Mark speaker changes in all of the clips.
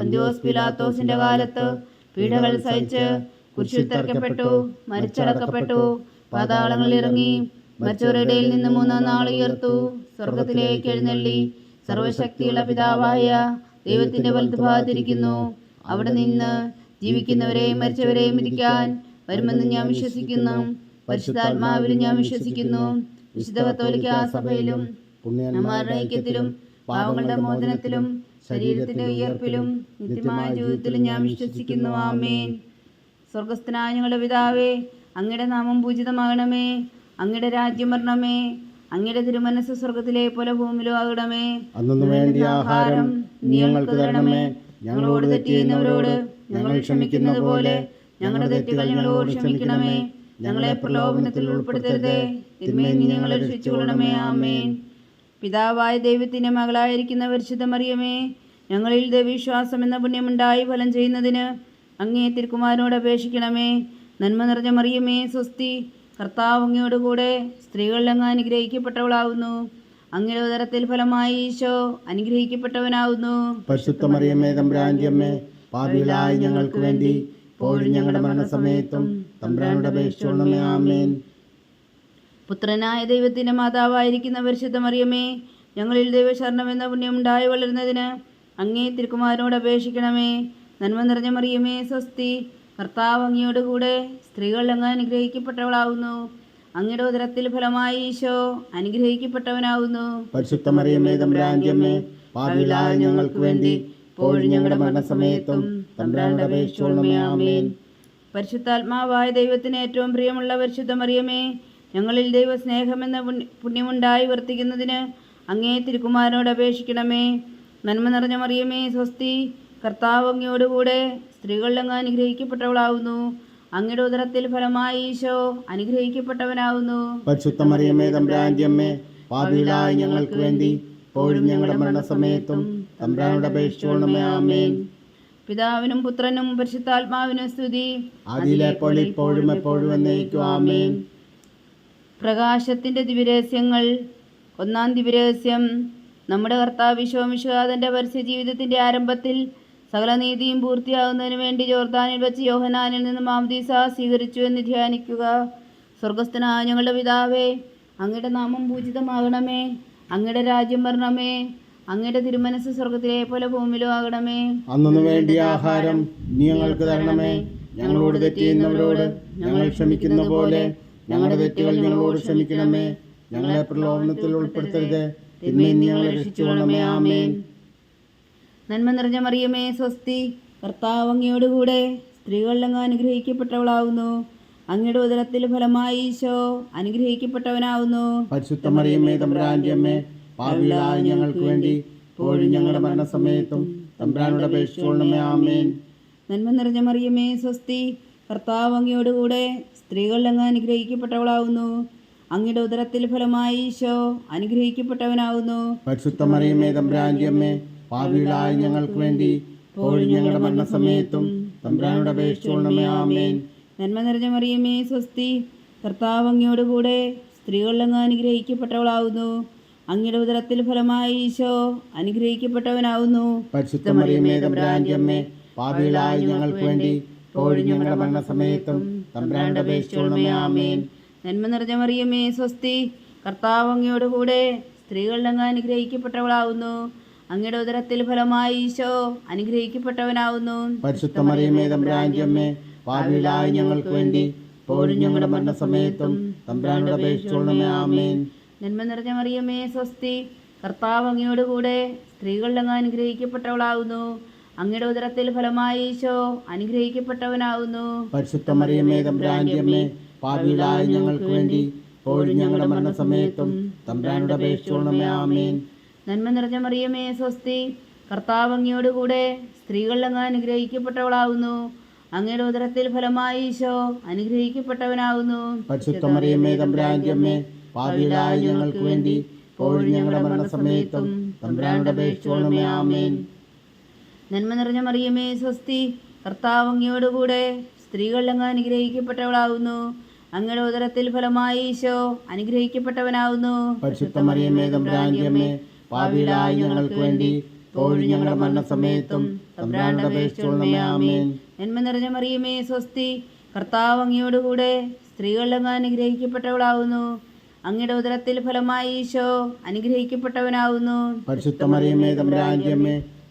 Speaker 1: പന്തിയോസ് പിലാത്തോസിന്റെ കാലത്ത് പീഡകൾ സഹിച്ച് കുരിശിൽ തറക്കപ്പെട്ടു മരിച്ചടക്കപ്പെട്ടു പാതാളങ്ങളിൽ ഇറങ്ങി മരിച്ചവരുടെ ഇടയിൽ നിന്ന് മൂന്നാം നാൾ ഉയർത്തു സ്വർഗത്തിലേക്ക് എഴുന്നള്ളി സർവശക്തിയുള്ള പിതാവായ ദൈവത്തിന്റെ വലതുഭാഗത്തിരിക്കുന്നു അവിടെ നിന്ന് ജീവിക്കുന്നവരെയും മരിച്ചവരെയും ഇരിക്കാൻ വരുമെന്ന് ഞാൻ വിശ്വസിക്കുന്നു. പരിശുദ്ധാത്മാവിലും ഞാൻ വിശ്വസിക്കുന്നു. വിശുദ്ധ കത്തോലിക്ക സഭയിലും നമ്മുടെ ഐക്യത്തിലും പാവങ്ങളുടെ മോചനത്തിലും ശരീരത്തിന്റെ ഉയർപ്പിലും നിത്യമായ ജീവിതത്തിലും ഞാൻ വിശ്വസിക്കുന്നു. ആമേൻ. സ്വർഗസ്ഥനായ ഞങ്ങളുടെ പിതാവേ അങ്ങയുടെ നാമം പൂജിതമാകണമേ. അങ്ങയുടെ രാജ്യം വരണമേ. അങ്ങയുടെ തിരുമനസ് സ്വർഗത്തിലെ പോലെ ഭൂമിയിലും ആകണമേ.
Speaker 2: അന്നു വേണ്ടിയ ആഹാരം ഞങ്ങൾക്ക് തരണമേ.
Speaker 1: ഞങ്ങളോട് തെറ്റ് ചെയ്യുന്നവരോട് ഞങ്ങൾ ക്ഷമിക്കുന്നത് പോലെ ഞങ്ങളുടെ തെറ്റുകൾ ഞങ്ങളോട് ക്ഷമിക്കണമേ. ഞങ്ങളെ പ്രലോഭനത്തിൽ ഉൾപ്പെടുത്തരുതേ. തിന്മയിൽ ഞങ്ങളെ രക്ഷിച്ചുകൊള്ളണമേ ആമേൻ. പിതാവായ ദൈവത്തിന്റെ മകളായിരിക്കുന്ന പരിശുദ്ധ മറിയമേ ഞങ്ങളിൽ ദൈവവിശ്വാസം എന്ന പുണ്യമുണ്ടായി ഫലം ചെയ്യുന്നതിന് അങ്ങേ തിരുക്കുമാരനോട് അപേക്ഷിക്കണമേ. നന്മ നിറഞ്ഞ മറിയമേ സ്വസ്തി കർത്താവ് അങ്ങയോട് കൂടെ സ്ത്രീകളിലങ്ങ് അനുഗ്രഹിക്കപ്പെട്ടവളാവുന്നു. അങ്ങയുടെ ഉദരത്തിൽ ഫലമായി ഈശോ അനുഗ്രഹിക്കപ്പെട്ടവനാവുന്നു.
Speaker 2: പരിശുദ്ധ മറിയമ്മേ തമ്പ്രാന്റിയമ്മേ പാപികളായി ഞങ്ങൾക്ക് വേണ്ടി ഇപ്പോഴും ഞങ്ങളുടെ മരണസമയത്തും തമ്പ്രാനോട് അപേക്ഷിച്ചോളണമേ ആമേൻ.
Speaker 1: പുത്രനായ ദൈവത്തിന്റെ മാതാവായിരിക്കുന്ന പരിശുദ്ധ മറിയമേ ഞങ്ങളിൽ ദൈവശരണം എന്ന പുണ്യം ഉണ്ടായി വളരുന്നതിന് അങ്ങേ തിരുക്കുമാരനോട് അപേക്ഷിക്കണമേ. നന്മ നിറഞ്ഞ മറിയമേ സ്വസ്തി. കർത്താവ് അങ്ങയോട് കൂടെ സ്ത്രീകൾ അങ്ങ് അനുഗ്രഹിക്കപ്പെട്ടവളാവുന്നു. അങ്ങയുടെ ഉദരത്തിൽ ഫലമായി ഈശോ അനുഗ്രഹിക്കപ്പെട്ടവനാവുന്നു.
Speaker 2: പരിശുദ്ധ മറിയമ്മേ തമ്പുരാന്റെ അമ്മേ പാപികളായ ഞങ്ങൾക്ക് വേണ്ടി പോഴും ഞങ്ങളുടെ മരണസമയത്തും തമ്പുരാനോട് ആമേൻ.
Speaker 1: പരിശുദ്ധാത്മാവായ ദൈവത്തിന് ഏറ്റവും പ്രിയമുള്ള പരിശുദ്ധ മറിയമേ ഞങ്ങളിൽ ദൈവസ്നേഹമെന്ന പുണ്യ- പുണ്യമുണ്ടായി വർത്തിക്കുന്നതിന് അങ്ങേ തിരുക്കുമാരനോട് അപേക്ഷിക്കണമേ. നന്മ നിറഞ്ഞ മറിയമേ സ്വസ്തി. കർത്താവ് അങ്ങയോടുകൂടെ സ്ത്രീകളിൽ അങ്ങ് അനുഗ്രഹിക്കപ്പെട്ടവളാവുന്നു. അങ്ങയുടെ ഉദരത്തിൽ ഫലമായി ഈശോ അനുഗ്രഹിക്കപ്പെട്ടവനാവുന്നു.
Speaker 2: പരിശുദ്ധ മറിയമ്മേ തമ്പുരാന്റെ പാപികളായ ഞങ്ങൾക്ക് വേണ്ടി ഇപ്പോഴും ഞങ്ങളുടെ മരണസമയത്തും തമ്പുരാനോട് അപേക്ഷിച്ചോളണമേ ആമേൻ.
Speaker 1: പിതാവിനും പുത്രനും പരിശുദ്ധാത്മാവിനും സ്തുതി.
Speaker 2: അതിലെ ഇപ്പോഴും എപ്പോഴും എന്നേക്കും. ആമേൻ.
Speaker 1: പ്രകാശത്തിന്റെ ദിവരഹസ്യങ്ങൾ ഒന്നാം ദിവരഹസ്യം നമ്മുടെ കർത്താവ് വിശ്വമിശ്വാദന്റെ പരസ്യ ജീവിതത്തിന്റെ ആരംഭത്തിൽ സകല നീതിയും പൂർത്തിയാകുന്നതിന് വേണ്ടി ജോർദാനിൽ വെച്ച് യോഹനാനിൽ നിന്ന് മാമദീസ സ്വീകരിച്ചു എന്ന് ധ്യാനിക്കുക. സ്വർഗസ്ഥനായ ഞങ്ങളുടെ പിതാവേ അങ്ങയുടെ നാമം പൂജിതമാകണമേ അങ്ങയുടെ രാജ്യം വരണമേ അങ്ങയുടെ തിരുമനസ് സ്വർഗത്തിലെ പോലെ ഭൂമിയിലും ആകണമേ.
Speaker 2: അന്നു വേണ്ടി ആഹാരം ഞങ്ങൾക്ക് തരണമേ. ഞങ്ങളോട് തെറ്റിയുന്നവരോട് ഞങ്ങൾ ക്ഷമിക്കുന്ന പോലെ ഞങ്ങളുടെ തെറ്റുകൾ ഞങ്ങളോട് ക്ഷമിക്കണമേ. ഞങ്ങളെ പ്രലോഭനത്തിൽ ഉൾപ്പെടുത്തരുത്. തിന്മയിൽ നീ ഞങ്ങളെ രക്ഷിച്ചുകൊള്ളണമേ. ആമേൻ.
Speaker 1: നന്മ നിറഞ്ഞ മറിയമേ സ്വസ്തി. കർത്താവ് അങ്ങയോടുകൂടെ സ്ത്രീകളിലങ്ങ് അനുഗ്രഹിക്കപ്പെട്ടവളാവുന്നു. അങ്ങയുടെ ഉദരത്തിൽ ഫലമായി ഈശോ അനുഗ്രഹിക്കപ്പെട്ടവനാവുന്നു.
Speaker 2: പരിശുദ്ധ മറിയമ്മേ അമ്മേ പാപികളായ ഞങ്ങൾക്ക് വേണ്ടി ഇപ്പോഴും ഞങ്ങളുടെ മരണസമയത്തും തമ്പുരാനോട് അപേക്ഷിച്ചുകൊള്ളണമേ. ആമേൻ.
Speaker 1: നന്മ നിറഞ്ഞ മറിയമേ സ്വസ്തി. കർത്താവ് അങ്ങയോടുകൂടെ സ്ത്രീകളിലങ്ങ് അനുഗ്രഹിക്കപ്പെട്ടവളാവുന്നു. അങ്ങയുടെ ഉദരത്തിൽ ഫലമായി ഈശോ അനുഗ്രഹിക്കപ്പെട്ടവനാവുന്നു.
Speaker 2: പരിശുദ്ധ മറിയമ്മേ പാപികളായ ഞങ്ങൾക്ക് വേണ്ടി ഞങ്ങളുടെ മരണസമയത്തും തമ്പുരാനോട് ആമേൻ.
Speaker 1: നന്മ നിറഞ്ഞ മറിയമ്മേ സ്വസ്തി. കർത്താവ് അങ്ങയോടുകൂടെ സ്ത്രീകളിലങ്ങ് അനുഗ്രഹിക്കപ്പെട്ടവളാവുന്നു. അങ്ങയുടെ ഉദരത്തിൽ ഫലമായി ഈശോ അനുഗ്രഹിക്കപ്പെട്ടവനാവുന്നു.
Speaker 2: പരിശുദ്ധ മറിയമ്മേ തമ്പുരാന്റെ അമ്മേ പാപികളായ ഞങ്ങൾക്ക് വേണ്ടി ഇപ്പോഴും ഞങ്ങളുടെ മരണസമയത്തും തമ്പ്രാന്റെ അപേക്ഷിച്ചുകൊള്ളണമേ ആമേൻ.
Speaker 1: നന്മ നിറഞ്ഞ മറിയമേ സ്വസ്തി. കർത്താവ് സ്ത്രീകളുടെ സ്ത്രീകളിലങ്ങ് അനുഗ്രഹിക്കപ്പെട്ടവളാവുന്നു. അങ്ങയുടെ ഉദരത്തിൽ ഫലമായി ഈശോ അനുഗ്രഹിക്കപ്പെട്ടവനാവുന്നു.
Speaker 2: പരിശുദ്ധ മറിയമേ തമ്പുരാന്റെ അമ്മേ പാപികളായ ഞങ്ങൾക്ക് വേണ്ടി ഇപ്പോഴും ഞങ്ങളുടെ മരണസമയത്തും തമ്പ്രാനോട് അപേക്ഷിച്ചോളണമേ ആമേൻ.
Speaker 1: നന്മ നിറഞ്ഞ മറിയമേ സ്വസ്തി. കർത്താവ് അങ്ങയോട് കൂടെ സ്ത്രീകളുടെ അങ്ങ് അനുഗ്രഹിക്കപ്പെട്ടവളാവുന്നു. അങ്ങയുടെ ഉദരത്തിൽ ഫലമായി ഈശോ അനുഗ്രഹിക്കപ്പെട്ടവനാവുന്നു.
Speaker 2: പരിശുദ്ധ മറിയമേ തമ്പുരാന്റെ അമ്മേ പാപികളായ ഞങ്ങൾക്ക് വേണ്ടി ഇപ്പോഴും ഞങ്ങളുടെ മരണസമയത്തും തമ്പ്രാനുടെ അപേക്ഷിച്ചോളണമേ ആമേൻ.
Speaker 1: നന്മ നിറഞ്ഞ മറിയമേ സ്വസ്തി കർത്താവ് അങ്ങയോട് കൂടെ സ്ത്രീകളിൽ അങ്ങ് അനുഗ്രഹിക്കപ്പെട്ടവളാവുന്നു. അങ്ങയുടെ ഉദരത്തിൽ ഫലമായി ഈശോ അനുഗ്രഹിക്കപ്പെട്ടവനാവുന്നു.
Speaker 2: പരിശുദ്ധ മറിയമേ തമ്പുരാന്റെ അമ്മേ പാപികളായ ഞങ്ങൾക്ക് വേണ്ടി ഇപ്പോഴും ഞങ്ങളുടെ മരണസമയത്തും തമ്പ്രാനുടെ അപേക്ഷിച്ചോളണമേ ആമേൻ.
Speaker 1: നന്മ നിറഞ്ഞ മറിയമേ സ്വസ്തി. കർത്താവ് സ്ത്രീകൾ അങ്ങ് അനുഗ്രഹിക്കപ്പെട്ടവളാവുന്നു. അങ്ങയുടെ ഉദരത്തിൽ ഫലമായി ഈശോ അനുഗ്രഹിക്കപ്പെട്ടവനാവുന്നു.
Speaker 2: പാപികളായ ഞങ്ങൾക്ക് വേണ്ടി ഞങ്ങളുടെ മരണസമയത്തും
Speaker 1: നന്മ നിറഞ്ഞ മറിയമേ സ്വസ്തി. കർത്താവ് അങ്ങയോടുകൂടെ കൂടെ സ്ത്രീകളിൽ അങ്ങ് അനുഗ്രഹിക്കപ്പെട്ടവളാവുന്നു. അങ്ങയുടെ ഉദരത്തിൽ ഫലമായി ഈശോ അനുഗ്രഹിക്കപ്പെട്ടവനാവുന്നു.
Speaker 2: പരിശുദ്ധ മറിയമേ തമ്പുരാന്റെ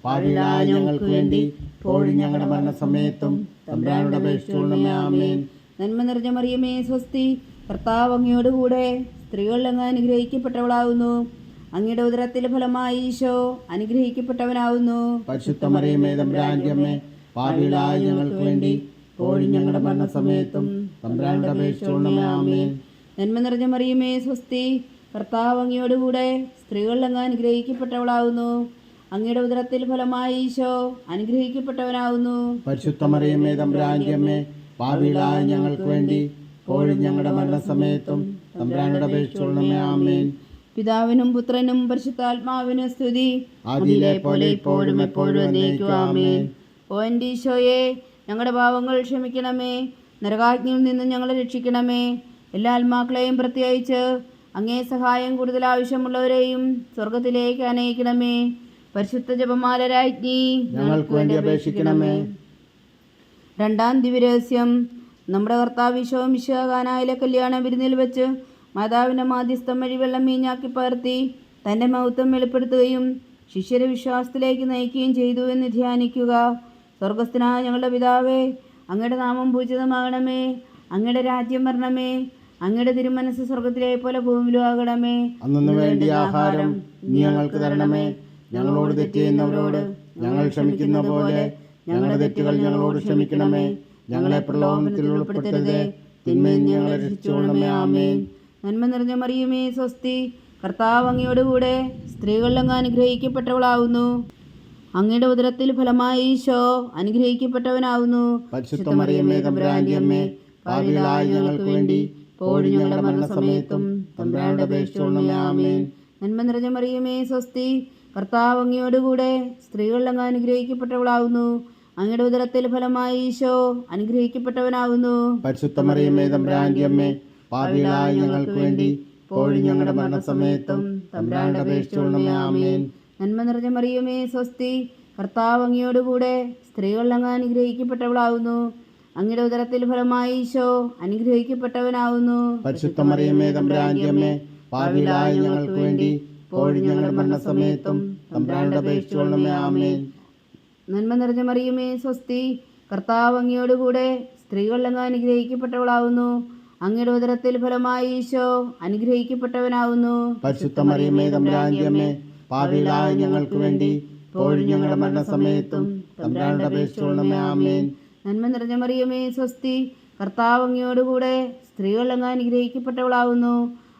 Speaker 2: പാപികളായ ഞങ്ങൾക്ക് വേണ്ടി ഇപ്പോഴും ഞങ്ങളുടെ മരണസമയത്തും തമ്പുരാനോട് അപേക്ഷിച്ചോളണമേ ആമേൻ.
Speaker 1: നന്മ നിറഞ്ഞ മറിയമേ സ്വസ്തി. കർത്താവ് അങ്ങയോട് കൂടെ സ്ത്രീകൾ അങ്ങ് അനുഗ്രഹിക്കപ്പെട്ടവളാവുന്നു. അങ്ങയുടെ ഉദരത്തിലെ ഫലമായി ഈശോ അനുഗ്രഹിക്കപ്പെട്ടവനാവുന്നു.
Speaker 2: പരിശുദ്ധ മറിയമേ തമ്പുരാന്റെ അമ്മേ പാപികളായ ഞങ്ങൾക്ക് വേണ്ടി ഇപ്പോഴും ഞങ്ങളുടെ മരണസമയത്തും തമ്പുരാനോട് അപേക്ഷിച്ചോളണമേ ആമേൻ.
Speaker 1: നന്മ നിറഞ്ഞ മറിയമേ സ്വസ്തി. കർത്താവ് അങ്ങയോട് കൂടെ സ്ത്രീകളിൽ അങ്ങ് അനുഗ്രഹിക്കപ്പെട്ടവളാവുന്നു. അങ്ങയുടെ ഉദരത്തിൽ ഫലമായി ഈശോ അനുഗ്രഹിക്കപ്പെട്ടവനാവുന്നു.
Speaker 2: പരിശുദ്ധ മറിയമേ തമ്പുരാന്റെ അമ്മേ പാപികളായ ഞങ്ങൾക്ക് വേണ്ടി ഇപ്പോഴും ഞങ്ങളുടെ മരണസമയത്തും തമ്പുരാനോട് അപേക്ഷിച്ചോളണമേ ആമേൻ.
Speaker 1: പിതാവിനും പുത്രനും പരിശുദ്ധാത്മാവിനും സ്തുതി.
Speaker 2: അതിലെ പോലെ ഇപ്പോഴും എപ്പോഴും എന്നേക്കും ആമേൻ.
Speaker 1: ഓ എന്റെ ഈശോയെ ഞങ്ങളുടെ പാവങ്ങൾ ക്ഷമിക്കണമേ. നരകാജ്ഞയിൽ നിന്ന് ഞങ്ങളെ രക്ഷിക്കണമേ. എല്ലാ ആത്മാക്കളെയും പ്രത്യേകിച്ച് അങ്ങേ സഹായം കൂടുതൽ ആവശ്യമുള്ളവരെയും സ്വർഗത്തിലേക്ക് അനയിക്കണമേ. പരിശുദ്ധ ജപമാല രാജ്ഞി
Speaker 2: ഞങ്ങൾക്ക് വേണ്ടി അപേക്ഷിക്കണമേ.
Speaker 1: രണ്ടാം ദിവ്യരഹസ്യം. നമ്മുടെ കർത്താവ് വിശോ മിശകാനായിലെ കല്യാണ വിരുന്നിൽ വെച്ച് മാതാവിന്റെ മാധ്യസ്ഥം വഴി വെള്ളം മീഞ്ഞാക്കി പകർത്തി തന്റെ മഹത്വം വെളിപ്പെടുത്തുകയും ശിഷ്യരെ വിശ്വാസത്തിലേക്ക് നയിക്കുകയും ചെയ്തു എന്ന് ധ്യാനിക്കുക. സ്വർഗസ്ഥനായ ഞങ്ങളുടെ പിതാവേ അങ്ങയുടെ നാമം പൂജിതമാകണമേ. അങ്ങയുടെ രാജ്യം വരണമേ. അങ്ങയുടെ തിരുമനസ് സ്വർഗത്തിലെ പോലെ ഭൂമിയിലും ആകണമേ.
Speaker 2: അന്നു വേണ്ടി ആഹാരം ഞങ്ങൾക്ക് തരണമേ. ഞങ്ങളോട് തെറ്റ് ചെയ്യുന്നവരോട് ഞങ്ങൾ ക്ഷമിക്കുന്ന പോലെ ഞങ്ങളുടെ തെറ്റുകൾ ഞങ്ങളോട് ക്ഷമിക്കണമേ. ഞങ്ങളെ പ്രലോഭനത്തിൽ ഉൾപ്പെടുത്തരുതേ. തിന്മയും ഞങ്ങളെ രക്ഷിച്ചുകൊള്ളണമേ. ആമേൻ.
Speaker 1: നന്മ നിറഞ്ഞ മറിയുമേ സ്വസ്തി. കർത്താവ് അങ്ങയോടുകൂടെ കൂടെ സ്ത്രീകളിൽ അങ്ങ് അനുഗ്രഹിക്കപ്പെട്ടവളാവുന്നു. അങ്ങയുടെ ഉദരത്തിൽ ഫലമായി ഈശോ അനുഗ്രഹിക്കപ്പെട്ടവനാവുന്നു.
Speaker 2: ഞങ്ങൾക്ക് വേണ്ടി ഇപ്പോഴും ഞങ്ങളുടെ മരണസമയത്തും ആമേൻ.
Speaker 1: നന്മ നിറഞ്ഞ മറിയമേ സ്വസ്തി. കർത്താവ് അങ്ങയോടുകൂടെ സ്ത്രീകളിൽ അങ്ങ് അനുഗ്രഹിക്കപ്പെട്ടവളാവുന്നു. അങ്ങയുടെ ഉദരത്തിൽ ഫലമായി ഈശോ അനുഗ്രഹിക്കപ്പെട്ടവനാവുന്നു.
Speaker 2: പരിശുദ്ധ മറിയമ്മേ തമ്പുരാന്റെ പാപികളായ ഞങ്ങൾക്ക് വേണ്ടി ഇപ്പോഴും ഞങ്ങളുടെ മരണസമയത്തും തമ്പുരാന്റെ അപേക്ഷിച്ചുകൊള്ളണമേ ആമേൻ.
Speaker 1: നന്മ നിറഞ്ഞ മറിയമേ സ്വസ്തി കർത്താവ് അങ്ങയോടുകൂടെ സ്ത്രീകളിൽ അങ്ങ് അനുഗ്രഹിക്കപ്പെട്ടവളാവുന്നു. അങ്ങയുടെ ഉദരത്തിൽ ഫലമായി ഈശോ അനുഗ്രഹിക്കപ്പെട്ടവനാവുന്നു.
Speaker 2: പരിശുദ്ധ മറിയമ്മേ തമ്പുരാന്റെ അമ്മേ പാപികളായ ഞങ്ങൾക്ക് വേണ്ടി ഇപ്പോഴും ഞങ്ങളുടെ മരണസമയത്തും അപേക്ഷിച്ചുകൊള്ളണമേ ആമേൻ.
Speaker 1: നന്മ നിറഞ്ഞ മറിയുമേ സ്വസ്തി കർത്താവ് അങ്ങയോടുകൂടെ കൂടെ സ്ത്രീകളിൽ അങ്ങ് അനുഗ്രഹിക്കപ്പെട്ടവളാവുന്നു. അങ്ങയുടെ ഉദരത്തിൽ ഫലമായി ഈശോ അനുഗ്രഹിക്കപ്പെട്ടവനാവുന്നു.
Speaker 2: പരിശുദ്ധ മറിയമ്മേ തമ്പ്രാന്തിയമ്മേ പാപികളായ ഞങ്ങൾക്ക് വേണ്ടി ഇപ്പോഴും ഞങ്ങളുടെ മരണസമയത്തും തമ്പ്രാളുടെ അപേക്ഷിച്ചുകൊള്ളണമേ ആമേൻ.
Speaker 1: നന്മ നിറഞ്ഞ മറിയമേ സ്വസ്തി കർത്താവ് അങ്ങയോടുകൂടെ കൂടെ സ്ത്രീകളിൽ അങ്ങ് അനുഗ്രഹിക്കപ്പെട്ടവളാവുന്നു.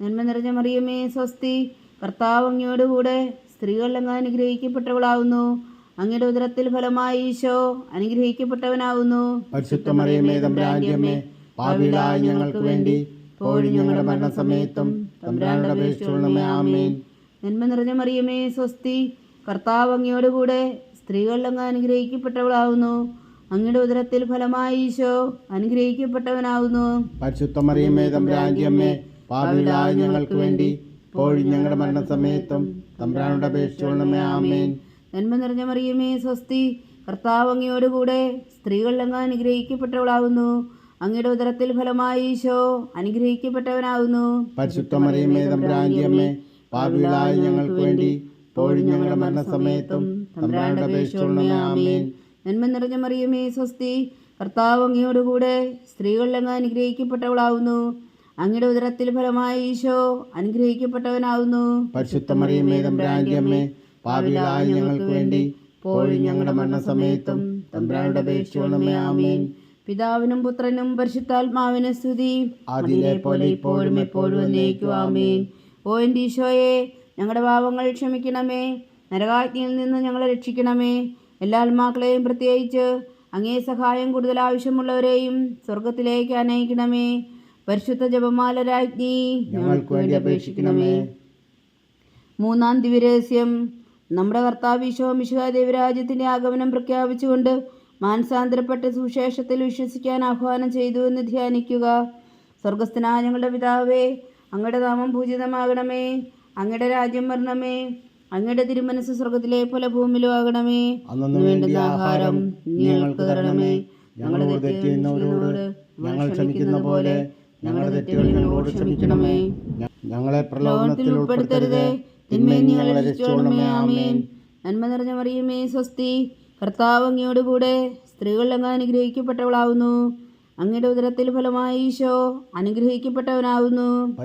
Speaker 1: നന്മ നിറഞ്ഞ മറിയമേ സ്വസ്തി. കർത്താവ് അങ്ങയോട് കൂടെ സ്ത്രീകളിൽ അങ്ങ് അനുഗ്രഹിക്കപ്പെട്ടവളാവുന്നു. അങ്ങയുടെ ഉദരത്തിൽ ഫലമായി ഈശോ അനുഗ്രഹിക്കപ്പെട്ടവനാവുന്നു.
Speaker 2: പരിശുദ്ധ മറിയമേ പാപികളായ ഞങ്ങൾക്ക് വേണ്ടി ഞങ്ങളുടെ മരണസമയത്തും തമ്പുരാനോട് അപേക്ഷിച്ചുകൊള്ളണമേ ആമേൻ.
Speaker 1: നന്മ നിറഞ്ഞ മറിയമേ സ്വസ്തി. കർത്താവ് അങ്ങയോട് കൂടെ സ്ത്രീകളിൽ അങ്ങ് അനുഗ്രഹിക്കപ്പെട്ടവളാവുന്നു. അങ്ങയുടെ ഉദരത്തിൽ ഫലമായി ഈശോ അനുഗ്രഹിക്കപ്പെട്ടവനാവുന്നു.
Speaker 2: പരിശുദ്ധ മറിയമേ തമ്പുരാന്റെ അമ്മേ പാപികളായ ഞങ്ങൾക്ക് വേണ്ടി ഇപ്പോഴും ഞങ്ങളുടെ മരണസമയത്തും തമ്പ്രാനോട് അപേക്ഷിച്ചോളണമേ. ആമേൻ.
Speaker 1: നന്മ നിറഞ്ഞ മറിയമേ സ്വസ്തി. കർത്താവ് അങ്ങയോടുകൂടെ സ്ത്രീകളിലങ്ങ് അനുഗ്രഹിക്കപ്പെട്ടവളാവുന്നു. അങ്ങയുടെ ഉദരത്തിൽ ഫലമായി ഈശോ അനുഗ്രഹിക്കപ്പെട്ടവനാവുന്നു.
Speaker 2: പരിശുദ്ധ മറിയമേ തമ്പുരാന്റെ അമ്മേ പാപികളായ ഞങ്ങൾക്ക് വേണ്ടി ഇപ്പോഴും ഞങ്ങളുടെ മരണസമയത്തും തമ്പുരാനോട് അപേക്ഷിച്ചോളണമേ. ആമേൻ.
Speaker 1: നന്മ നിറഞ്ഞ മറിയമേ സ്വസ്തി. കർത്താവ് അങ്ങയോടുകൂടെ സ്ത്രീകളിലങ്ങ് അനുഗ്രഹിക്കപ്പെട്ടവളാവുന്നു. അങ്ങയുടെ ഉദരത്തിൽ ഫലമായി ഈശോ അനുഗ്രഹിക്കപ്പെട്ടവനാവുന്നു.
Speaker 2: ഞങ്ങൾക്ക് വേണ്ടി ഞങ്ങളുടെ മരണസമയത്തും തമ്പുരാനോട് അപേക്ഷിച്ചോളണമേ ആമേൻ.
Speaker 1: പിതാവിനും പുത്രനും പരിശുദ്ധാത്മാവിന് സ്തുതി.
Speaker 2: അതിലെ പോലെ ഇപ്പോഴും എപ്പോഴും എന്നേക്കും ആമേൻ.
Speaker 1: ഓ എന്റെ ഈശോയെ ഞങ്ങളുടെ പാപങ്ങൾ ക്ഷമിക്കണമേ. നരകാജ്ഞയിൽ നിന്ന് ഞങ്ങളെ രക്ഷിക്കണമേ. എല്ലാ ആത്മാക്കളെയും പ്രത്യേകിച്ച് അങ്ങേ സഹായം കൂടുതൽ ആവശ്യമുള്ളവരെയും സ്വർഗത്തിലേക്ക് അനയിക്കണമേ. പരിശുദ്ധ ജപമാല രാജ്ഞി
Speaker 2: ഞങ്ങൾക്ക് വേണ്ടി അപേക്ഷിക്കണമേ.
Speaker 1: മൂന്നാം ദിവ്യരഹസ്യം നമ്മുടെ കർത്താവ് ഈശോ മിശുഹ ദേവരാജ്യത്തിന്റെ ആഗമനം പ്രഖ്യാപിച്ചുകൊണ്ട് മാനസാന്തരപ്പെട്ട സുവിശേഷത്തിൽ വിശ്വസിക്കാൻ ആഹ്വാനം ചെയ്തു എന്ന് ധ്യാനിക്കുക. സ്വർഗസ്ഥനായ ഞങ്ങളുടെ പിതാവേ അങ്ങയുടെ നാമം പൂജിതമാകണമേ. അങ്ങയുടെ രാജ്യം വരണമേ. അങ്ങയുടെ തിരുമനസ് സ്വർഗത്തിലെ പോലെ ഭൂമിയിലും ആകണമേ.
Speaker 2: വേണ്ടുന്ന ആഹാരം ഞങ്ങൾക്ക് തരണമേ. ഞങ്ങളുടെ ഞങ്ങൾ ക്ഷമിക്കുന്ന പോലെ ഞങ്ങളുടെ തെറ്റുകൾ ഞങ്ങളോട് ക്ഷമിക്കണമേ. ഞങ്ങളെ പ്രലോഭനത്തിൽ ഉൾപ്പെടുത്തരുതേ. തിന്മയിൽ ഞങ്ങളെ രക്ഷിച്ചോളണമേ. ആമേൻ.
Speaker 1: നന്മ നിറഞ്ഞ മറിയമേ സ്വസ്തി. കർത്താവ് അങ്ങയോടുകൂടെ സ്ത്രീകളിൽ അങ്ങ് അനുഗ്രഹിക്കപ്പെട്ടവളാവുന്നു. അങ്ങയുടെ ഉദരത്തിൽ ഫലമായി ഈശോ അനുഗ്രഹിക്കപ്പെട്ടവനാവുന്നു.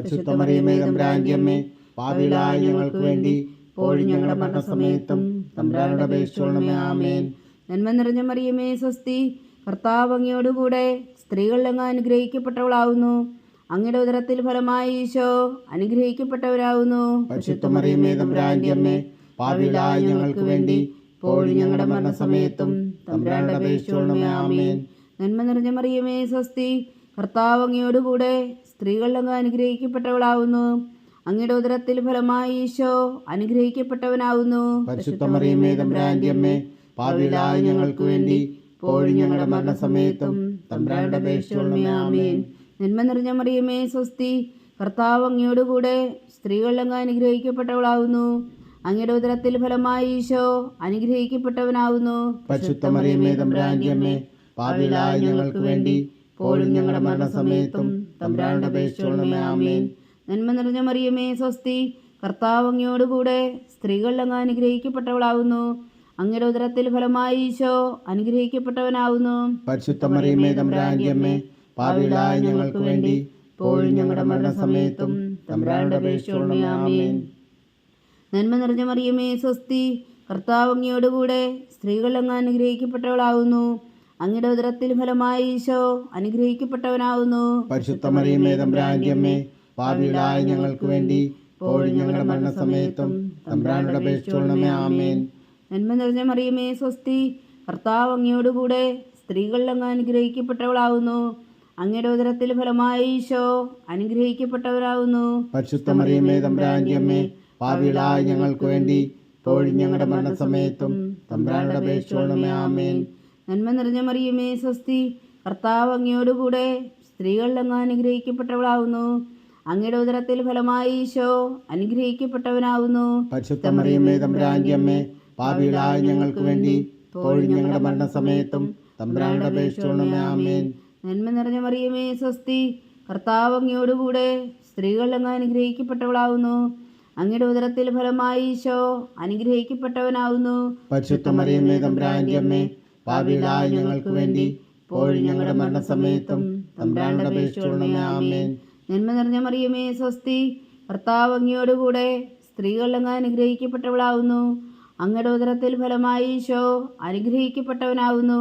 Speaker 2: പാപികളായ ഞങ്ങൾക്ക് വേണ്ടി ഇപ്പോഴും ഞങ്ങളുടെ മരണസമയത്തും തമ്പുരാനോട് അപേക്ഷിച്ചോളണമേ. ആമേൻ.
Speaker 1: നന്മ നിറഞ്ഞ മറിയമേ സ്വസ്തി. കർത്താവ് അങ്ങയോടുകൂടെ സ്ത്രീകളിൽ അങ്ങ് അനുഗ്രഹിക്കപ്പെട്ടവളാവുന്നു. അങ്ങയുടെ ഉദരത്തിൽ ഫലമായി ഈശോ അനുഗ്രഹിക്കപ്പെട്ടവരാവുന്നു.
Speaker 2: പരിശുദ്ധ മറിയമേ തമ്പുരാന്റെ അമ്മേ പാപികളായ ഞങ്ങൾക്ക് വേണ്ടി ഞങ്ങളുടെ മരണസമയത്തും അപേക്ഷിച്ചോളണമേ ആമേൻ.
Speaker 1: നന്മ നിറഞ്ഞ മറിയമേ സ്വസ്തി കർത്താവ് അങ്ങയോടുകൂടെ അങ്ങ് അനുഗ്രഹിക്കപ്പെട്ടവളാവുന്നു. അങ്ങയുടെ ഉദരത്തിൽ ഫലമായി ഈശോ അനുഗ്രഹിക്കപ്പെട്ടവനാവുന്നു.
Speaker 2: പരിശുദ്ധ മറിയമേ തമ്പുരാന്റെ അമ്മേ പാപികളായ ഞങ്ങൾക്ക് വേണ്ടി ഇപ്പോഴും ഞങ്ങളുടെ മരണസമയത്തും തമ്പ്രാന്റെ അപേക്ഷിച്ചോളണമേ ആമേൻ.
Speaker 1: നന്മ നിറഞ്ഞ മറിയമേ സ്വസ്തി. കർത്താവ് അങ്ങയോടുകൂടെ സ്ത്രീകളിലങ്ങ് അനുഗ്രഹിക്കപ്പെട്ടവളാവുന്നു. അങ്ങയുടെ ഉദരത്തിൽ ഫലമായി ഈശോ അനുഗ്രഹിക്കപ്പെട്ടവനാവുന്നു.
Speaker 2: ഞങ്ങൾക്ക് വേണ്ടി ഇപ്പോഴും ഞങ്ങളുടെ മരണസമയത്തും തമ്പ്രാന്റെ ആമേൻ.
Speaker 1: നന്മ നിറഞ്ഞ മറിയമേ സ്വസ്തി. കർത്താവ് അങ്ങയോടുകൂടെ സ്ത്രീകളിലങ്ങ് അനുഗ്രഹിക്കപ്പെട്ടവളാവുന്നു. അങ്ങയുടെ ഉദരത്തിൽ ഫലമായി ഈശോ അനുഗ്രഹിക്കപ്പെട്ടവനാവുന്നു.
Speaker 2: പരിശുദ്ധ ഞങ്ങൾക്ക് വേണ്ടി ഞങ്ങളുടെ മരണസമയത്തും
Speaker 1: നന്മ നിറഞ്ഞ മറിയമേ സ്വസ്തി കർത്താവ് അങ്ങയോടുകൂടെ സ്ത്രീകൾ അങ്ങ് അനുഗ്രഹിക്കപ്പെട്ടവളാവുന്നു. അങ്ങയുടെ ഉദരത്തിൽ ഫലമായി ഈശോ അനുഗ്രഹിക്കപ്പെട്ടവനാവുന്നു.
Speaker 2: പരിശുദ്ധ മറിയമേ തമ്പുരാന്റെ അമ്മേ പാപികളായ ഞങ്ങൾക്ക് വേണ്ടി ഇപ്പോഴും ഞങ്ങളുടെ മരണസമയത്തും തമ്പ്രാനുടെ അപേക്ഷിച്ചോളണമേ ആമേൻ.
Speaker 1: നന്മ നിറഞ്ഞ മറിയമേ സ്വസ്തി. കർത്താവ് അങ്ങയോടുകൂടെ സ്ത്രീകളിൽ അങ്ങ് അനുഗ്രഹിക്കപ്പെട്ടവളാവുന്നു. അങ്ങയുടെ ഉദരത്തിൽ ഫലമായി ഈശോ അനുഗ്രഹിക്കപ്പെട്ടവരാവുന്നു.
Speaker 2: പരിശുദ്ധ മറിയമേ തമ്പ്രാന്റെ അമ്മേ ഞങ്ങൾക്ക് വേണ്ടി തോഴി ഞങ്ങളുടെ മരണസമയത്തും തമ്പ്രാനുടെ ആമേൻ.
Speaker 1: നന്മ നിറഞ്ഞ മറിയമേ സ്വസ്തി. കർത്താവ് അങ്ങയോടുകൂടെ സ്ത്രീകളിൽ അങ്ങ് അനുഗ്രഹിക്കപ്പെട്ടവളാവുന്നു. അങ്ങയുടെ ഉദരത്തിൽ ഫലമായി ഈശോ അനുഗ്രഹിക്കപ്പെട്ടവനാവുന്നു.
Speaker 2: പരിശുദ്ധ മറിയമേ തമ്പ്രാന്റെ അമ്മേ പാപികളായ ഞങ്ങൾക്ക് വേണ്ടി ഇപ്പോഴും ഞങ്ങളുടെ മരണസമയത്തും തമ്പുരാനോട് അപേക്ഷിച്ചോളണമേ ആമേൻ.
Speaker 1: നന്മ നിറഞ്ഞ മറിയമേ സ്വസ്തി. കർത്താവ് അങ്ങയോടുകൂടെ സ്ത്രീകൾ അങ്ങ് അനുഗ്രഹിക്കപ്പെട്ടവളാവുന്നു. അങ്ങയുടെ ഉദരത്തിൽ ഫലമായി ഈശോ അനുഗ്രഹിക്കപ്പെട്ടവനാവുന്നു.
Speaker 2: പരിശുദ്ധ മറിയമേ തമ്പുരാന്റെ അമ്മേ പാപികളായ ഞങ്ങൾക്ക് വേണ്ടി ഇപ്പോഴും ഞങ്ങളുടെ മരണസമയത്തും തമ്പുരാനോട് ആമേൻ.
Speaker 1: നന്മ നിറഞ്ഞ മറിയമേ സ്വസ്തി. കർത്താവ് അങ്ങയോടുകൂടെ സ്ത്രീകൾ അങ്ങ് അനുഗ്രഹിക്കപ്പെട്ടവളാവുന്നു. അങ്ങയുടെ ഉദരത്തിൽ ഫലമായി ഈശോ അനുഗ്രഹിക്കപ്പെട്ടവനാവുന്നു.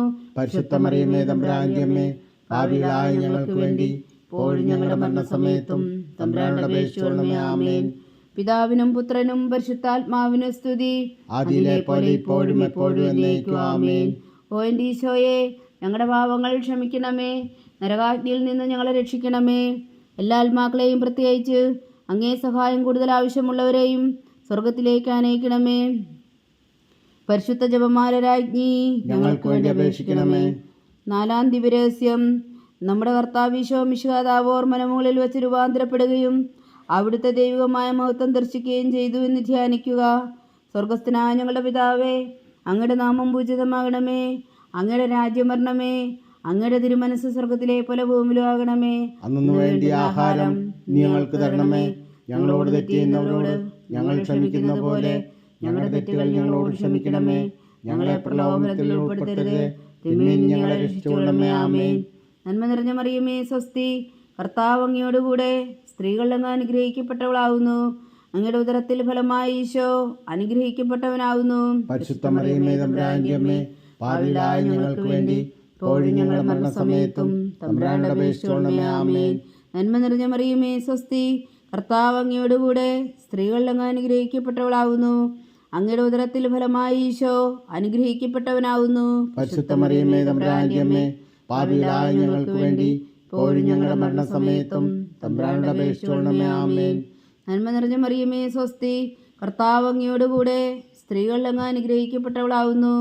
Speaker 2: ഞങ്ങൾക്ക് വേണ്ടി പോഴും ഞങ്ങളുടെ മരണസമയത്തും തമ്പുരാനോട് അപേക്ഷിച്ചോളണമേ ആമേൻ.
Speaker 1: പിതാവിനും പുത്രനും പരിശുദ്ധാത്മാവിനും സ്തുതി.
Speaker 2: ആദിയിലെ പോലെ ഇപ്പോഴും എപ്പോഴും എന്നേക്കും ആമേൻ.
Speaker 1: ഓ എന്റെ ഈശോയെ ഞങ്ങളുടെ പാപങ്ങൾ ക്ഷമിക്കണമേ. നരകാഗ്നിയിൽ നിന്ന് ഞങ്ങളെ രക്ഷിക്കണമേ. എല്ലാ ആത്മാക്കളെയും പ്രത്യേകിച്ച് അങ്ങേ സഹായം കൂടുതൽ ആവശ്യമുള്ളവരെയും സ്വർഗത്തിലേക്ക് അനയിക്കണമേ പരിശുദ്ധ ജപമാലരാജ്ഞി
Speaker 2: ഞങ്ങൾക്ക് വേണ്ടി അപേക്ഷിക്കണമേ.
Speaker 1: നാലാം ദിവരഹസ്യം നമ്മുടെ കർത്താവിശോ മിശുഹാതാവോർ മനമുകളിൽ വെച്ച് രൂപാന്തരപ്പെടുകയും അവിടുത്തെ ദൈവികമായ മഹത്വം ദർശിക്കുകയും ചെയ്തു എന്ന് ധ്യാനിക്കുക. സ്വർഗസ്ഥനായ ഞങ്ങളുടെ പിതാവേ അങ്ങയുടെ നാമം പൂജിതമാകണമേ. അങ്ങയുടെ രാജ്യം വരണമേ. അങ്ങയുടെ തിരുമനസ് സ്വർഗത്തിലെ പോലെ ഭൂമിയിലും ആകണമേ.
Speaker 2: അന്നു വേണ്ടി ആഹാരം ഞങ്ങൾക്ക് തരണമേ. ഞങ്ങളോട് തെറ്റിയുന്നവരോട് ഞങ്ങൾ ക്ഷമിക്കുന്ന പോലെ ഞങ്ങളുടെ തെറ്റുകൾ ഞങ്ങളോട് ക്ഷമിക്കണമേ. ഞങ്ങളെ പ്രലോഭനത്തിൽ ഉൾപ്പെടുത്തരുത്. തിന്മയിൽ ഞങ്ങളെ രക്ഷിച്ചുകൊള്ളണമേ. ആമേൻ.
Speaker 1: നന്മ നിറഞ്ഞ മറിയമേ സ്വസ്തി. കർത്താവ് അങ്ങയോടുകൂടെ സ്ത്രീകൾ അങ്ങ് അനുഗ്രഹിക്കപ്പെട്ടവളാവുന്നു. അങ്ങയുടെ ഉദരത്തിൽ ഫലമായി ഈശോ അനുഗ്രഹിക്കപ്പെട്ടവനാവുന്നു.
Speaker 2: പാവിലായ ഞങ്ങൾക്ക് വേണ്ടി ഇപ്പോഴും ഞങ്ങളുടെ മരണസമയത്തും തമ്പുരാന്റെ ആമേൻ.
Speaker 1: നന്മ നിറഞ്ഞ മറിയമേ സ്വസ്തി. കർത്താവ് അങ്ങയോടുകൂടെ സ്ത്രീകളിലങ്ങ് അനുഗ്രഹിക്കപ്പെട്ടവളാവുന്നു. അങ്ങയുടെ ഉദരത്തിൽ ഫലമായി ഈശോ അനുഗ്രഹിക്കപ്പെട്ടവനാവുന്നു.
Speaker 2: ഞങ്ങൾക്ക് വേണ്ടി ഞങ്ങളുടെ മരണസമയത്തും ആമേൻ.
Speaker 1: നന്മ നിറഞ്ഞ മറിയമേ സ്വസ്തി കർത്താവ് അങ്ങയോടുകൂടെ സ്ത്രീകൾ അങ്ങ് അനുഗ്രഹിക്കപ്പെട്ടവളാവുന്നു.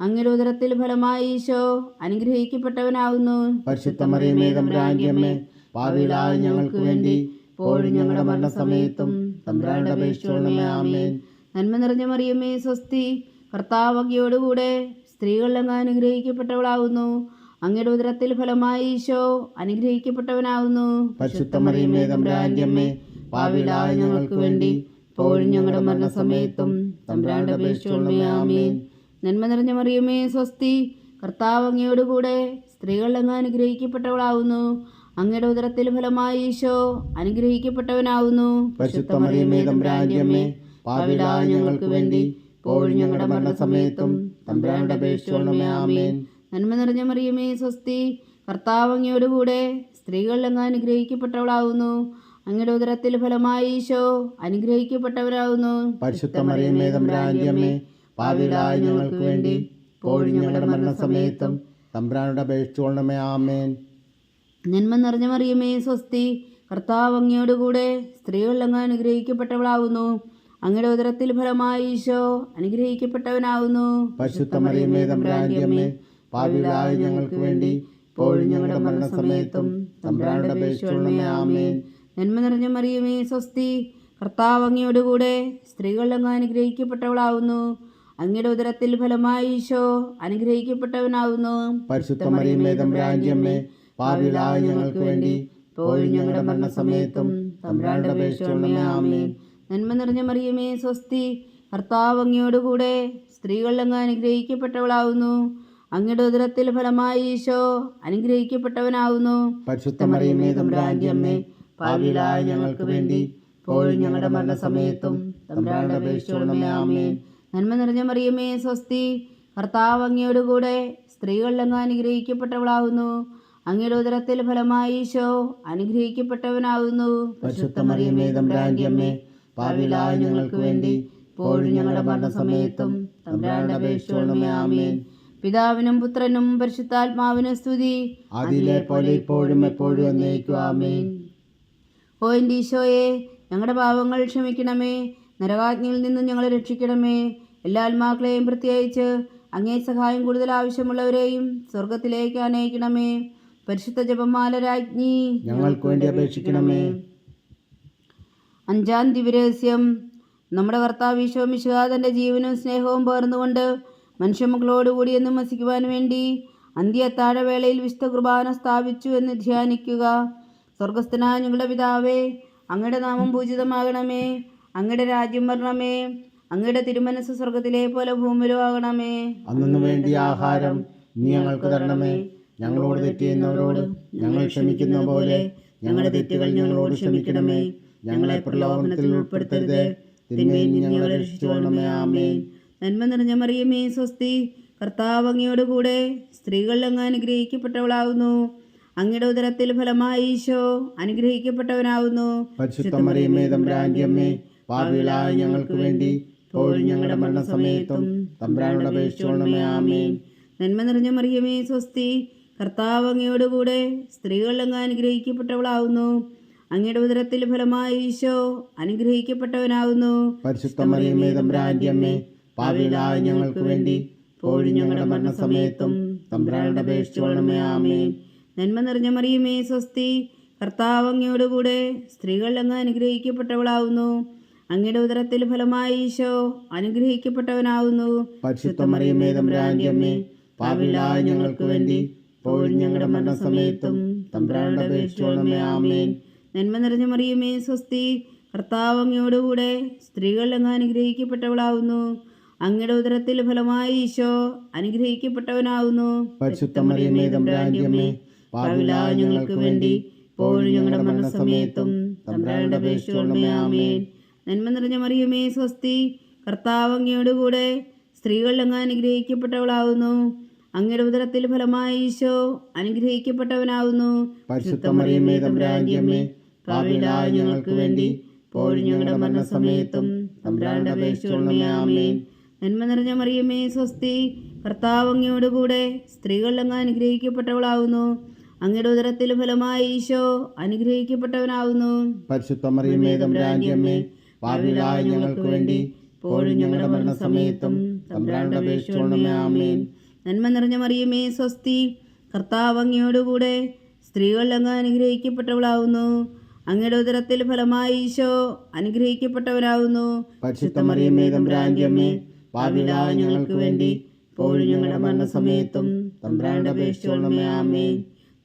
Speaker 1: അങ്ങയുടെ ഉദരത്തിൽ ഫലമായി ഈശോ അനുഗ്രഹിക്കപ്പെട്ടവനാവുന്നു.
Speaker 2: പരിശുദ്ധ മറിയമേ തമ്പുരാന്റെ അമ്മേ പാവിലായ ഞങ്ങൾക്ക് വേണ്ടി പോഴും ഞങ്ങളുടെ മരണസമയത്തും തമ്പുരാന്റെ അപേക്ഷിച്ചുകൊള്ളണമേ ആമേൻ.
Speaker 1: നന്മ നിറഞ്ഞ മറിയമ്മേ സ്വസ്തി. സ്ത്രീകൾ അങ്ങ് അനുഗ്രഹിക്കപ്പെട്ടവളാവുന്നു. അങ്ങയുടെ ഉദരത്തിൽ ഫലമായി ഈശോ അനുഗ്രഹിക്കപ്പെട്ടവനാവുന്നു.
Speaker 2: ഞങ്ങൾക്ക് വേണ്ടി ഇപ്പോഴും ഞങ്ങളുടെ മരണസമയത്തും തമ്പുരാന്റെ ആമേൻ.
Speaker 1: നന്മ നിറഞ്ഞ മറിയമേ സ്വസ്തി. കർത്താവ് അങ്ങയോടുകൂടെ സ്ത്രീകളിലങ്ങ് അനുഗ്രഹിക്കപ്പെട്ടവളാവുന്നു. അങ്ങയുടെ ഉദരത്തിൽ ഫലമായി ഈശോ അനുഗ്രഹിക്കപ്പെട്ടവനാവുന്നു.
Speaker 2: തമ്പുരാന്റെ ഞങ്ങൾക്ക് വേണ്ടി ഇപ്പോഴും ഞങ്ങളുടെ മരണസമയത്തും തമ്പുരാന്റെ അപേക്ഷിച്ചുകൊള്ളണമേ ആമേൻ.
Speaker 1: നന്മ നിറഞ്ഞ മറിയമേ സ്വസ്തി. കർത്താവ് അങ്ങയോടുകൂടെ സ്ത്രീകൾ അങ്ങ് അനുഗ്രഹിക്കപ്പെട്ടവളാവുന്നു. അങ്ങയുടെ ഉദരത്തിൽ ഫലമായി ഈശോ അനുഗ്രഹിക്കപ്പെട്ടവരാകുന്നു
Speaker 2: പരിശുദ്ധ മറിയമേ തമ്പുരാന്റെ അമ്മേ പാവിലായ ഞങ്ങൾക്ക് വേണ്ടി ഇപ്പോഴും ഞങ്ങളുടെ മരണസമയത്തും തമ്പുരാനോട് അപേക്ഷിച്ചുകൊള്ളണമേ ആമേൻ.
Speaker 1: നന്മ നിറഞ്ഞ മറിയമേ സ്വസ്തി. കർത്താവ് അങ്ങയോടുകൂടെ സ്ത്രീകൾ അങ്ങ് അനുഗ്രഹിക്കപ്പെട്ടവളാവുന്നു. അങ്ങയുടെ ഉദരത്തിൽ ഫലമായി ഈശോ അനുഗ്രഹിക്കപ്പെട്ടവനാവുന്നു.
Speaker 2: പാവിലായ ഞങ്ങൾക്ക് വേണ്ടി ഇപ്പോഴും ഞങ്ങളുടെ മരണസമയത്തും തമ്പുരാനോട് ആമേൻ.
Speaker 1: നന്മ നിറഞ്ഞ മറിയമേ സ്വസ്തി കർത്താവ് അങ്ങയോടുകൂടെ സ്ത്രീകൾ അങ്ങ് അനുഗ്രഹിക്കപ്പെട്ടവളാവുന്നു. അങ്ങയുടെ ഉദരത്തിൽ ഫലമായി ഈശോ അനുഗ്രഹിക്കപ്പെട്ടവനാവുന്നു.
Speaker 2: പരിശുദ്ധ മറിയമേ തമ്പുരാന്റെ അമ്മേ പാവിലായ ഞങ്ങൾക്ക് വേണ്ടി ഇപ്പോഴും ഞങ്ങളുടെ മരണസമയത്തും തമ്പുരാനോട് ആമേൻ.
Speaker 1: നന്മ നിറഞ്ഞ മറിയമേ സ്വസ്തി. കർത്താവ് അങ്ങയോടുകൂടെ സ്ത്രീകൾ അങ്ങ് അനുഗ്രഹിക്കപ്പെട്ടവളാവുന്നു. അങ്ങയുടെ ഉദരത്തിൽ ഫലമായി ഈശോ അനുഗ്രഹിക്കപ്പെട്ടവനാവുന്നു.
Speaker 2: അമ്മേ ഞങ്ങൾക്ക് വേണ്ടി ഞങ്ങളുടെ മരണസമയത്തും ആമേൻ.
Speaker 1: നന്മ നിറഞ്ഞ മറിയമേ സ്വസ്തി. കർത്താവ് അങ്ങയോടുകൂടെ സ്ത്രീകൾ അങ്ങ് അനുഗ്രഹിക്കപ്പെട്ടവളാവുന്നു. അങ്ങയുടെ ഉദരത്തിൽ ഫലമായി ഈശോ അനുഗ്രഹിക്കപ്പെട്ടവനാവുന്നു.
Speaker 2: പരിശുദ്ധ മറിയമേ തമ്പുരാന്റെ അമ്മേ പാവിലായ ഞങ്ങൾക്ക് വേണ്ടി ഇപ്പോഴും ഞങ്ങളുടെ മരണസമയത്തും. തമ്പുരാനോട് അപേക്ഷിച്ചുകൊള്ളണമേ ആമേൻ.
Speaker 1: പിതാവിനും പുത്രനും പരിശുദ്ധാത്മാവിനും സ്തുതി.
Speaker 2: അതിലെ പോലെ ഇപ്പോഴും എപ്പോഴും എന്നേക്കും ആമേൻ.
Speaker 1: ഓ എന്റെ ഈശോയെ ഞങ്ങളുടെ പാവങ്ങൾ ക്ഷമിക്കണമേ. നരകാജ്ഞയിൽ നിന്നും ഞങ്ങളെ രക്ഷിക്കണമേ. എല്ലാ ആത്മാക്കളെയും പ്രത്യേകിച്ച് അങ്ങേ സഹായം കൂടുതൽ ആവശ്യമുള്ളവരെയും സ്വർഗത്തിലേക്ക് അനയിക്കണമേ പരിശുദ്ധ ജപമാല രാജ്ഞി
Speaker 2: ഞങ്ങൾക്ക് വേണ്ടി അപേക്ഷിക്കണമേ.
Speaker 1: അഞ്ചാം ദിവ്യരഹസ്യം. നമ്മുടെ കർത്താവ് ഈശോ മിശുഹാദന്റെ ജീവനും സ്നേഹവും പകർന്നുകൊണ്ട് മനുഷ്യമക്കളോടുകൂടി എന്നും വസിക്കുവാൻ വേണ്ടി അന്ത്യ അത്താഴവേളയിൽ വിശുദ്ധ കുർബാന സ്ഥാപിച്ചു എന്ന് ധ്യാനിക്കുക. സ്വർഗസ്ഥനായ ഞങ്ങളുടെ പിതാവേ അങ്ങയുടെ നാമം പൂജിതമാകണമേ. അങ്ങയുടെ രാജ്യം വരണമേ. അങ്ങയുടെ തിരുമനസ് സ്വർഗത്തിലെ പോലെ ഭൂമിയിലും ആകണമേ
Speaker 2: അന്നു വേണ്ടി ആഹാരം നീ ഞങ്ങൾക്ക് തരണമേ. ഞങ്ങളോട് തെറ്റ് ഞങ്ങൾ ക്ഷമിക്കുന്ന പോലെ ഞങ്ങളുടെ തെറ്റുകൾ ഞങ്ങളോട് ക്ഷമിക്കണമേ. ഞങ്ങളെ പ്രലോഭനത്തിൽ ഉൾപ്പെടുത്തരുത്. തിന്മയിൽ നിന്ന് ഞങ്ങളെ രക്ഷിച്ചുകൊള്ളണമേ ആമേൻ.
Speaker 1: നന്മ നിറഞ്ഞ മറിയമേ സ്വസ്തി. കർത്താവ് അങ്ങയോടുകൂടെ സ്ത്രീകൾ അങ്ങ് അനുഗ്രഹിക്കപ്പെട്ടവളാവുന്നു. അങ്ങയുടെ ഉദരത്തിൽ ഫലമായി ഈശോ അനുഗ്രഹിക്കപ്പെട്ടവനാവുന്നു.
Speaker 2: പാപികളായ ഞങ്ങൾക്ക് വേണ്ടി ഞങ്ങളുടെ മരണസമയത്തും തമ്പുരാനോട് ആമേൻ.
Speaker 1: നന്മ നിറഞ്ഞ മറിയമേ സ്വസ്തി. കർത്താവ് അങ്ങയോടുകൂടെ സ്ത്രീകൾ അങ്ങ് അനുഗ്രഹിക്കപ്പെട്ടവളാവുന്നു. അങ്ങയുടെ ഉദരത്തിൽ ഫലമായി ഈശോ അനുഗ്രഹിക്കപ്പെട്ടവനാവുന്നു.
Speaker 2: അമ്മേ ഞങ്ങൾക്ക് വേണ്ടി പോഴും ഞങ്ങളുടെ മരണസമയത്തും തമ്പുരാനുടെ അപേക്ഷിച്ചു കൊള്ളണമേ ആമേൻ.
Speaker 1: നന്മ നിറഞ്ഞ മറിയുമേ സ്വസ്തി കർത്താവ് അങ്ങയോടുകൂടെ സ്ത്രീകൾ അങ്ങ് അനുഗ്രഹിക്കപ്പെട്ടവളാവുന്നു. അങ്ങയുടെ ഉദരത്തിൽ ഫലമായി ഈശോ അനുഗ്രഹിക്കപ്പെട്ടവനാവുന്നു.
Speaker 2: പരിശുദ്ധ മറിയമേ തമ്പുരാന്റെ അമ്മേ ഞങ്ങൾക്ക് വേണ്ടി പോഴും ഞങ്ങളുടെ മരണസമയത്തും തമ്പ്രാളുടെ അപേക്ഷിച്ചു കൊള്ളണമേ ആമേൻ.
Speaker 1: നന്മ നിറഞ്ഞ മറിയുമേ സ്വസ്തി. കർത്താവ് അങ്ങയോടുകൂടെ സ്ത്രീകൾ അങ്ങ് അനുഗ്രഹിക്കപ്പെട്ടവളാവുന്നു. അങ്ങയുടെ ഉദരത്തിൽ ഫലമായി ഈശോ അനുഗ്രഹിക്കപ്പെട്ടവനാവുന്നു.
Speaker 2: ഞങ്ങൾക്ക് വേണ്ടി ഇപ്പോഴും ഞങ്ങളുടെ മരണസമയത്തും ആമേൻ.
Speaker 1: നന്മ നിറഞ്ഞ മറിയുമേ സ്വസ്തി. കർത്താവ് അങ്ങയോടുകൂടെ സ്ത്രീകൾ അങ്ങ് അനുഗ്രഹിക്കപ്പെട്ടവളാവുന്നു. അങ്ങയുടെ ഉദരത്തിൽ ഫലമായി ഈശോ അനുഗ്രഹിക്കപ്പെട്ടവനാവുന്നു.
Speaker 2: പരിശുദ്ധ മറിയമേ തമ്പുരാന്റെ അമ്മേ പാപികളായ ഞങ്ങൾക്ക് വേണ്ടി പോഴും ഞങ്ങളുടെ മരണസമയത്തും തമ്പുരാനുടെ അപേക്ഷിച്ചുള്ളമേ
Speaker 1: നന്മ നിറഞ്ഞ മറിയമേ സ്വസ്തി. കർത്താവ് അങ്ങയോടുകൂടെ സ്ത്രീകൾ അങ്ങ് അനുഗ്രഹിക്കപ്പെട്ടവളാവുന്നു. അങ്ങയുടെ ഉദരത്തിൽ ഫലമായി ഈശോ അനുഗ്രഹിക്കപ്പെട്ടവനാവുന്നു.
Speaker 2: പരിശുദ്ധ മറിയമേ തമ്പുരാന്റെ അമ്മേ പാപികളായ ഞങ്ങൾക്ക് വേണ്ടി പോഴും ഞങ്ങളുടെ മരണസമയത്തും തമ്പുരാനുടെ അപേക്ഷിച്ചുള്ളമേ ആമേൻ.
Speaker 1: നന്മ നിറഞ്ഞ മറിയമേ സ്വസ്തി. കർത്താവ് അങ്ങയോടുകൂടെ സ്ത്രീകൾ അങ്ങ് അനുഗ്രഹിക്കപ്പെട്ടവളാവുന്നു. അങ്ങയുടെ ഉദരത്തിൽ ഫലമായി ഈശോ അനുഗ്രഹിക്കപ്പെട്ടവരാകുന്നു
Speaker 2: പരിശുദ്ധ മറിയമേ തമ്പുരാന്റെ പാപികളായ ഞങ്ങൾക്ക് വേണ്ടി ഇപ്പോഴും ഞങ്ങളുടെ മരണസമയത്തും തമ്പുരാനുടെ അപേക്ഷിച്ചു കൊള്ളണമേ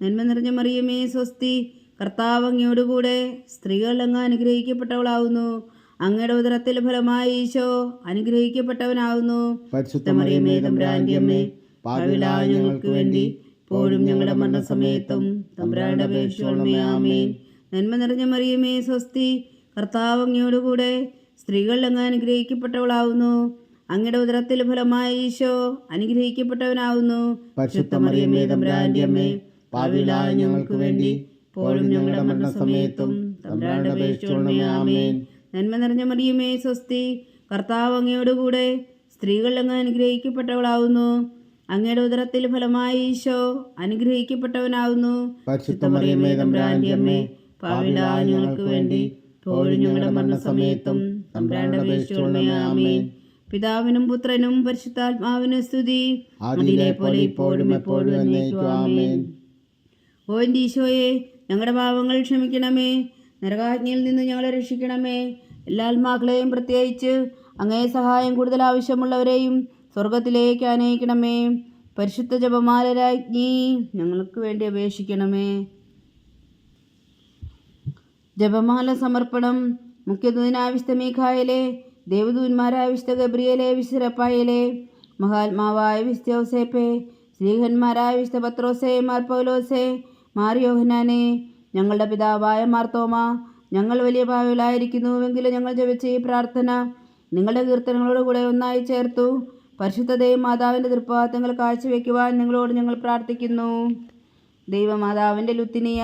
Speaker 1: നന്മ നിറഞ്ഞ മറിയമേ സ്വസ്തി കർത്താവ് അങ്ങയോടുകൂടെ സ്ത്രീകൾ അങ്ങ് അനുഗ്രഹിക്കപ്പെട്ടവളാവുന്നു. അങ്ങയുടെ ഉദരത്തിൽ ഫലമായി ഈശോ അനുഗ്രഹിക്കപ്പെട്ടവനാവുന്നു.
Speaker 2: പരിശുദ്ധ മറിയമേ തമ്പുരാന്റെ പാപികളായ ഞങ്ങൾക്ക് വേണ്ടി ഇപ്പോഴും ഞങ്ങളുടെ മരണസമയത്തും തമ്പ്രാന്റെ അപേക്ഷിച്ചു കൊള്ളണമേ ആമേൻ.
Speaker 1: നന്മ നിറഞ്ഞ മറിയമേ സ്വസ്തി. കർത്താവ് അങ്ങയോടുകൂടെ സ്ത്രീകൾ അങ്ങ് അനുഗ്രഹിക്കപ്പെട്ടവളാവുന്നു. അങ്ങയുടെ ഉദരത്തിൽ ഫലമായി ഈശോ അനുഗ്രഹിക്കപ്പെട്ടവനാവുന്നു.
Speaker 2: മറിയമേ അമ്മേ ഞങ്ങൾക്ക് വേണ്ടി ഞങ്ങളുടെ മരണസമയത്തും ആമേൻ.
Speaker 1: നന്മ നിറഞ്ഞ മറിയമേ സ്വസ്തി. കർത്താവ് അങ്ങയോടുകൂടെ സ്ത്രീകൾ അങ്ങ് അനുഗ്രഹിക്കപ്പെട്ടവളാവുന്നു. അങ്ങയുടെ ഉദരത്തിൽ ഫലമായി ഈശോ അനുഗ്രഹിക്കപ്പെട്ടവനാവുന്നു.
Speaker 2: പരിശുദ്ധ മറിയമേ തമ്പ്രാന്റെ അമ്മേ പാപികളായ ഞങ്ങൾക്ക് വേണ്ടി ഇപ്പോഴും ഞങ്ങളുടെ മരണസമയത്തും ആമേൻ.
Speaker 1: പിതാവിനും പുത്രനും പരിശുദ്ധാത്മാവിനും സ്തുതി.
Speaker 2: അതിലെ പോലെ ഇപ്പോഴും എപ്പോഴും ആമേൻ.
Speaker 1: ഓ എന്റെ ഈശോയെ ഞങ്ങളുടെ പാവങ്ങൾ ക്ഷമിക്കണമേ. നരകാജ്ഞയിൽ നിന്ന് ഞങ്ങളെ രക്ഷിക്കണമേ. എല്ലാ ആത്മാക്കളെയും പ്രത്യേകിച്ച് അങ്ങേ സഹായം കൂടുതൽ ആവശ്യമുള്ളവരെയും സ്വർഗത്തിലേക്ക് അനയിക്കണമേ പരിശുദ്ധ ജപമാലരാജ്ഞി ഞങ്ങൾക്ക് വേണ്ടി അപേക്ഷിക്കണമേ. ജപമാല സമർപ്പണം മുഖ്യദൂതനായ വിശുദ്ധ മീഖായലെ ദേവദൂന്മാരായ വിശുദ്ധ ഗബ്രിയലെ വിശ്വരപ്പായലെ മഹാത്മാവായ വിശുദ്ധ ഔസേപ്പെ വിശുദ്ധ പത്രോസേ മാർ പൗലോസെ മാർ യോഹനാനെ ഞങ്ങളുടെ പിതാവായ മാർത്തോമ ഞങ്ങൾ വലിയ ഭാവിയിലായിരിക്കുന്നുവെങ്കിലും ഞങ്ങൾ ജപിച്ച ഈ പ്രാർത്ഥന നിങ്ങളുടെ കീർത്തനങ്ങളോട് കൂടെ ഒന്നായി ചേർത്തു. പരിശുദ്ധതയും മാതാവിന്റെ തൃപ്പാദത്തങ്ങൾ കാഴ്ചവെക്കുവാൻ നിങ്ങളോട് ഞങ്ങൾ പ്രാർത്ഥിക്കുന്നു. ദൈവമാതാവിന്റെ ലുത്തിനിയ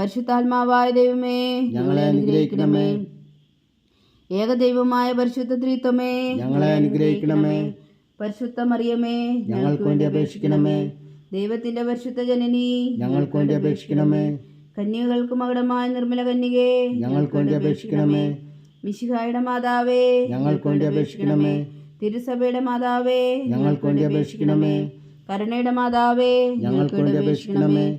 Speaker 1: പരിശുദ്ധാത്മാവായ ദൈവമേ
Speaker 2: ഞങ്ങളെ അനുഗ്രഹിക്കണമേ.
Speaker 1: ഏകദൈവമായ പരിശുദ്ധ ത്രിത്വമേ
Speaker 2: ഞങ്ങളെ അനുഗ്രഹിക്കണമേ.
Speaker 1: പരിശുദ്ധ മറിയമേ
Speaker 2: ഞങ്ങൾക്ക് വേണ്ടി അപേക്ഷിക്കണമേ.
Speaker 1: ദൈവത്തിന്റെ പരിശുദ്ധ ജനനി
Speaker 2: ഞങ്ങൾക്ക് വേണ്ടി അപേക്ഷിക്കണമേ.
Speaker 1: കന്യകൾക്ക് മകടമായ നിർമ്മല കന്യകേ
Speaker 2: ഞങ്ങൾക്ക് വേണ്ടി അപേക്ഷിക്കണമേ.
Speaker 1: മിശിഹായുടെ മാതാവേ
Speaker 2: ഞങ്ങൾക്ക് വേണ്ടി അപേക്ഷിക്കണമേ.
Speaker 1: തിരുസഭയുടെ മാതാവേ
Speaker 2: ഞങ്ങൾക്ക് വേണ്ടി അപേക്ഷിക്കണമേ.
Speaker 1: കരുണയുടെ മാതാവേ
Speaker 2: ഞങ്ങൾക്ക് വേണ്ടി അപേക്ഷിക്കണമേ.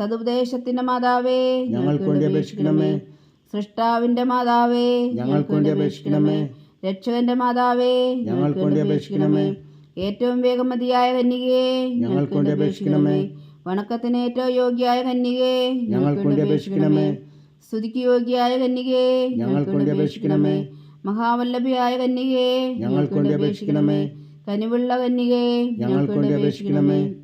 Speaker 1: സതുപദേശത്തിന്റെ മാതാവേ
Speaker 2: ഞങ്ങൾക്ക് വേണ്ടി അപേക്ഷിക്കണമേ.
Speaker 1: സൃഷ്ടാവിന്റെ മാതാവേ
Speaker 2: ഞങ്ങൾക്ക് വേണ്ടി അപേക്ഷിക്കണമേ.
Speaker 1: രക്ഷകന്റെ മാതാവേ
Speaker 2: ഞങ്ങൾക്ക് വേണ്ടി അപേക്ഷിക്കണമേ.
Speaker 1: ഏറ്റവും വേഗമതിയായ കന്യകയെ
Speaker 2: ഞങ്ങൾക്ക് വേണ്ടി അപേക്ഷിക്കണമേ.
Speaker 1: വണക്കത്തിന് ഏറ്റവും യോഗ്യായ കന്യകയെ
Speaker 2: ഞങ്ങൾക്ക് വേണ്ടി അപേക്ഷിക്കണമേ.
Speaker 1: സ്തുതിക്ക് യോഗ്യായ കന്യകയെ
Speaker 2: ഞങ്ങൾക്ക് വേണ്ടി അപേക്ഷിക്കണമേ.
Speaker 1: മഹാവല്ലഭിയായ കന്യകയെ
Speaker 2: ഞങ്ങൾക്ക് വേണ്ടി അപേക്ഷിക്കണമേ.
Speaker 1: കനിവുള്ള കന്യകയെ
Speaker 2: ഞങ്ങൾക്ക് വേണ്ടി അപേക്ഷിക്കണമേ.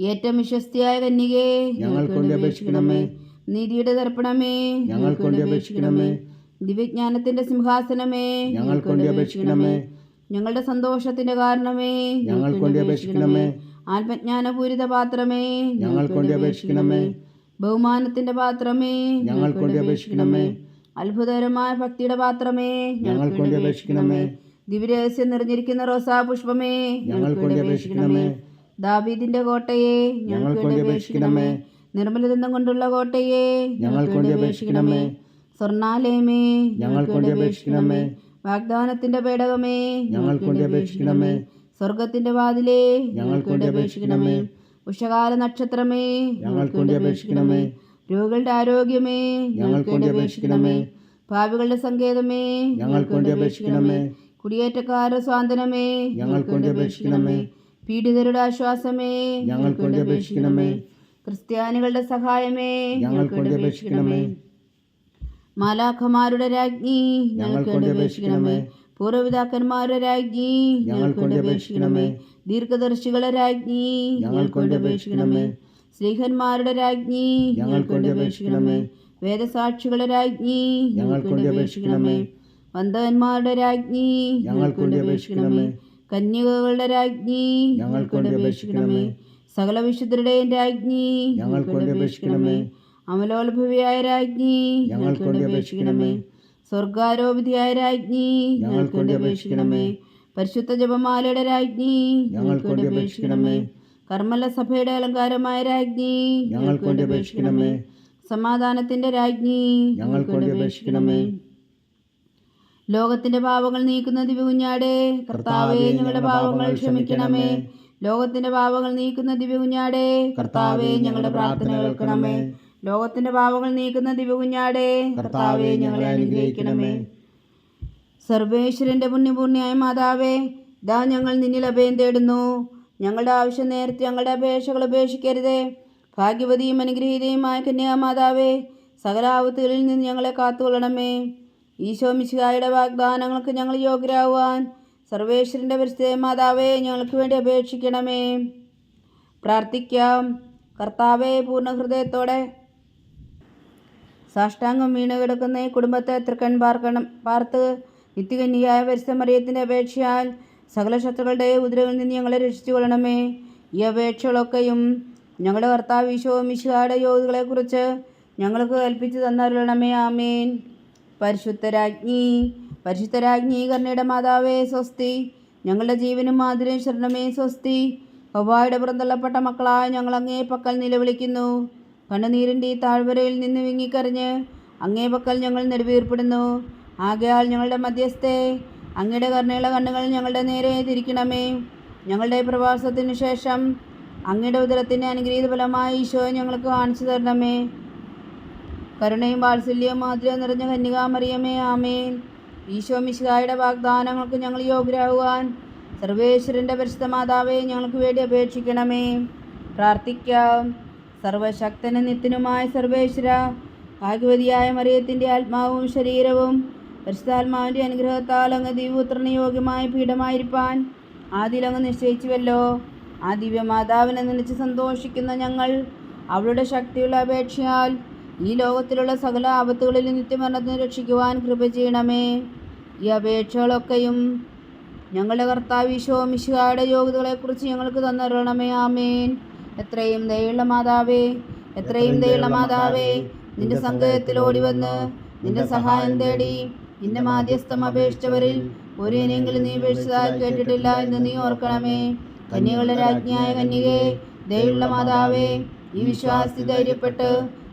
Speaker 1: ഏറ്റവും വിശ്വസ്തിയായ കന്യകേ
Speaker 2: ഞങ്ങൾ കൊണ്ട് അപേക്ഷിക്കണമേ.
Speaker 1: നീതിയുടെ തർപ്പണമേ.
Speaker 2: ഞങ്ങൾ കൊണ്ട് അപേക്ഷിക്കണമേ.
Speaker 1: ദിവ്യജ്ഞാനത്തിന്റെ സിംഹാസനമേ.
Speaker 2: ഞങ്ങൾ കൊണ്ട് അപേക്ഷിക്കണമേ.
Speaker 1: ഞങ്ങളുടെ സന്തോഷത്തിന്റെ കാരണമേ.
Speaker 2: ഞങ്ങൾ കൊണ്ട് അപേക്ഷിക്കണമേ.
Speaker 1: ആത്മജ്ഞാനപൂരിത പാത്രമേ.
Speaker 2: ഞങ്ങൾ കൊണ്ട് അപേക്ഷിക്കണമേ.
Speaker 1: ബഹുമാനത്തിന്റെ പാത്രമേ.
Speaker 2: ഞങ്ങൾ കൊണ്ട് അപേക്ഷിക്കണമേ.
Speaker 1: അത്ഭുതകരമായ ഭക്തിയുടെ പാത്രമേ.
Speaker 2: ഞങ്ങൾ കൊണ്ട് അപേക്ഷിക്കണമേ.
Speaker 1: ദിവ്യരഹസ്യം നിറഞ്ഞിരിക്കുന്ന റോസാ പുഷ്പമേ.
Speaker 2: ഞങ്ങൾക്ക് വേണ്ടി അപേക്ഷിക്കണമേ.
Speaker 1: ദാവീദിന്റെ കോട്ടയെ
Speaker 2: ഞങ്ങൾക്ക് വേണ്ടി അപേക്ഷിക്കണമേ.
Speaker 1: നിർമ്മലദന്തം കൊണ്ടുള്ള കോട്ടയെ
Speaker 2: ഞങ്ങൾക്ക് വേണ്ടി അപേക്ഷിക്കണമേ.
Speaker 1: സ്വർണാലയമേ
Speaker 2: ഞങ്ങൾക്ക് വേണ്ടി അപേക്ഷിക്കണമേ.
Speaker 1: വാഗ്ദാനത്തിന്റെ പേടകമേ
Speaker 2: ഞങ്ങൾക്ക് വേണ്ടി അപേക്ഷിക്കണമേ.
Speaker 1: സ്വർഗത്തിന്റെ വാതിലേ
Speaker 2: ഞങ്ങൾക്ക് വേണ്ടി അപേക്ഷിക്കണമേ.
Speaker 1: ഉഷകാല നക്ഷത്രമേ
Speaker 2: ഞങ്ങൾക്ക് വേണ്ടി അപേക്ഷിക്കണമേ.
Speaker 1: രോഗികളുടെ ആരോഗ്യമേ
Speaker 2: ഞങ്ങൾക്ക് വേണ്ടി അപേക്ഷിക്കണമേ.
Speaker 1: ഭാവികളുടെ സങ്കേതമേ
Speaker 2: ഞങ്ങൾക്ക് വേണ്ടി അപേക്ഷിക്കണമേ.
Speaker 1: കുടിയേറ്റക്കാരുടെ സ്വാതന്ത്ര്യമേ
Speaker 2: ഞങ്ങൾക്ക് വേണ്ടി അപേക്ഷിക്കണമേ.
Speaker 1: പീഡിതരുടെ ആശ്വാസമേ
Speaker 2: ഞങ്ങൾക്ക് വേണ്ടി അപേക്ഷിക്കണമേ.
Speaker 1: ക്രിസ്ത്യാനികളുടെ സഹായമേ
Speaker 2: ഞങ്ങൾക്ക് വേണ്ടി അപേക്ഷിക്കണമേ.
Speaker 1: മാലാഖമാരുടെ രാജ്ഞി
Speaker 2: ഞങ്ങൾക്ക് വേണ്ടി അപേക്ഷിക്കണമേ.
Speaker 1: പൂർവപിതാക്കന്മാരുടെ രാജ്ഞി
Speaker 2: ഞങ്ങൾക്ക് വേണ്ടി അപേക്ഷിക്കണമേ.
Speaker 1: ദീർഘദർശികളുടെ രാജ്ഞി
Speaker 2: ഞങ്ങൾക്ക് വേണ്ടി അപേക്ഷിക്കണമേ.
Speaker 1: സ്ത്രീഹന്മാരുടെ രാജ്ഞി
Speaker 2: ഞങ്ങൾക്ക് വേണ്ടി അപേക്ഷിക്കണമേ.
Speaker 1: വേദസാക്ഷികളുടെ രാജ്ഞി
Speaker 2: ഞങ്ങൾക്ക് വേണ്ടി അപേക്ഷിക്കണമേ.
Speaker 1: വന്ധവന്മാരുടെ രാജ്ഞി
Speaker 2: ഞങ്ങൾക്ക് വേണ്ടി അപേക്ഷിക്കണമേ.
Speaker 1: കന്യകകളുടെ രാജ്ഞി
Speaker 2: ഞങ്ങൾക്ക് അപേക്ഷിക്കണമേ.
Speaker 1: സകല വിശുദ്ധരുടെയും രാജ്ഞി
Speaker 2: ഞങ്ങൾക്ക് വേണ്ടി അപേക്ഷിക്കണമേ.
Speaker 1: അമലോത്ഭവിയായ രാജ്ഞി
Speaker 2: ഞങ്ങൾക്ക് വേണ്ടി അപേക്ഷിക്കണമേ.
Speaker 1: സ്വർഗാരോപിതയായ രാജ്ഞി
Speaker 2: അപേക്ഷിക്കണമേ.
Speaker 1: പരിശുദ്ധ ജപമാലയുടെ രാജ്ഞി
Speaker 2: ഞങ്ങൾക്ക് വേണ്ടി അപേക്ഷിക്കണമേ.
Speaker 1: കർമ്മല സഭയുടെ അലങ്കാരമായ രാജ്ഞി
Speaker 2: ഞങ്ങൾക്ക് അപേക്ഷിക്കണമേ.
Speaker 1: സമാധാനത്തിന്റെ രാജ്ഞി
Speaker 2: അപേക്ഷിക്കണമേ.
Speaker 1: ലോകത്തിന്റെ പാപങ്ങൾ നീക്കുന്ന ദിവ്യകുഞ്ഞാടെ. കർത്താവേ ഞങ്ങളുടെ പാപങ്ങൾ ക്ഷമിക്കണമേ. ലോകത്തിന്റെ പാപങ്ങൾ നീക്കുന്ന ദിവ്യകുഞ്ഞാടെ. കർത്താവേ ഞങ്ങളുടെ പ്രാർത്ഥന കേൾക്കണമേ. ലോകത്തിന്റെ പാപങ്ങൾ നീക്കുന്ന ദിവ്യകുഞ്ഞാടെ. കർത്താവേ ഞങ്ങളെ അനുഗ്രഹിക്കണമേ. സർവേശ്വരന്റെ പുണ്യപൂർണിയായ മാതാവേ ദാ ഞങ്ങൾ നിന്നിൽ അഭയം തേടുന്നു. ഞങ്ങളുടെ ആവശ്യം നേരത്തെ ഞങ്ങളുടെ അപേക്ഷകൾ ഉപേക്ഷിക്കരുതേ. ഭാഗ്യവതിയും അനുഗ്രഹീതയുമായ കന്യാമാതാവേ സകല ആപത്തുകളിൽ നിന്ന് ഞങ്ങളെ കാത്തുകൊള്ളണമേ. ഈശോ മിശിഹായുടെ വാഗ്ദാനങ്ങൾക്ക് ഞങ്ങൾ യോഗ്യരാകുവാൻ സർവേശ്വരന്റെ പരിസ്ഥിതി മാതാവേ ഞങ്ങൾക്ക് വേണ്ടി അപേക്ഷിക്കണമേ. പ്രാർത്ഥിക്കാം. കർത്താവെ പൂർണ ഹൃദയത്തോടെ സാഷ്ടാംഗം വീണ് കിടക്കുന്ന ഈ കുടുംബത്തെ തൃക്കൺ പാർക്കണം പാർത്ത് നിത്യകന്യായ പരിസ്ഥമറിയത്തിന്റെ അപേക്ഷയാൽ സകല ശത്രുക്കളുടെ ഉദരവിൽ നിന്ന് ഞങ്ങളെ രക്ഷിച്ചു കൊള്ളണമേ ഈ അപേക്ഷകളൊക്കെയും ഞങ്ങളുടെ കർത്താവ് ഈശോ മിശിഹായുടെ യോഗികളെക്കുറിച്ച് ഞങ്ങൾക്ക് കൽപ്പിച്ചു തന്നരുളണമേ. ആമേൻ. പരിശുദ്ധരാജ്ഞി പരിശുദ്ധരാജ്ഞി കർണയുടെ മാതാവേ സ്വസ്തി. ഞങ്ങളുടെ ജീവനും മാതിരും ശരണമേ സ്വസ്തി. ഒവ്വായുടെ പുറന്തള്ളപ്പെട്ട മക്കളായ ഞങ്ങൾ അങ്ങേ പക്കൽ നിലവിളിക്കുന്നു. കണ്ണുനീരിന്റെ ഈ താഴ്വരയിൽ നിന്ന് വിങ്ങിക്കറിഞ്ഞ് അങ്ങേ പക്കൽ ഞങ്ങൾ നെടുവീർപ്പെടുന്നു. ആകയാൽ ഞങ്ങളുടെ മധ്യസ്ഥെ അങ്ങയുടെ കരുണയുള്ള കണ്ണുകൾ ഞങ്ങളുടെ നേരെ തിരിക്കണമേ. ഞങ്ങളുടെ പ്രവാസത്തിന് ശേഷം അങ്ങയുടെ ഉദരത്തിന്റെ അനുഗ്രഹീത ഫലമായി ഈശോ ഞങ്ങൾക്ക് കാണിച്ചു തരണമേ. കരുണയും വാത്സല്യവും മാതിരിയും നിറഞ്ഞ കന്യകാമറിയമേ ആമേൻ. ഈശോ മിശിഹായുടെ വാഗ്ദാനങ്ങൾക്ക് ഞങ്ങൾ യോഗ്യരാകുവാൻ സർവേശ്വരന്റെ പരിശുദ്ധ മാതാവെ ഞങ്ങൾക്ക് വേണ്ടി അപേക്ഷിക്കണമേ. പ്രാർത്ഥിക്കാം. സർവശക്തന നിത്യനുമായ സർവേശ്വര ഭാഗവതിയായ മറിയത്തിന്റെ ആത്മാവും ശരീരവും പരിശുദ്ധാത്മാവിന്റെ അനുഗ്രഹത്താൽ അങ്ങ് ദിവ്യപുത്രന് യോഗ്യമായ പീഠമായിരിക്കാൻ ആദ്യം നിശ്ചയിച്ചുവല്ലോ. ആ ദിവ്യമാതാവിനെ നനച്ച് സന്തോഷിക്കുന്ന ഞങ്ങൾ അവളുടെ ശക്തിയുള്ള അപേക്ഷയാൽ ഈ ലോകത്തിലുള്ള സകല ആപത്തുകളിൽ നിത്യമരണത്തിന് രക്ഷിക്കുവാൻ കൃപ ചെയ്യണമേ. ഈ അപേക്ഷകളൊക്കെയും ഞങ്ങളുടെ കർത്താവ് ഈശോ മിശിഹായുടെ യോഗ്യതകളെക്കുറിച്ച് ഞങ്ങൾക്ക് തന്നറിയണമേ ആമേൻ. എത്രയും ദയുള്ള മാതാവേ എത്രയും ദയുള്ള മാതാവേ നിന്റെ സങ്കേതത്തിൽ ഓടിവന്ന് നിന്റെ സഹായം തേടി. നിന്റെ മാധ്യസ്ഥം അപേക്ഷിച്ചവരിൽ ഒരേനെങ്കിലും നീ അപേക്ഷിച്ചതായി കേട്ടിട്ടില്ല എന്ന് നീ ഓർക്കണമേ. കന്യകളുടെ രാജ്ഞിയായ കന്യകേ ദയുള്ള മാതാവേ ഈ വിശ്വാസി ധൈര്യപ്പെട്ട്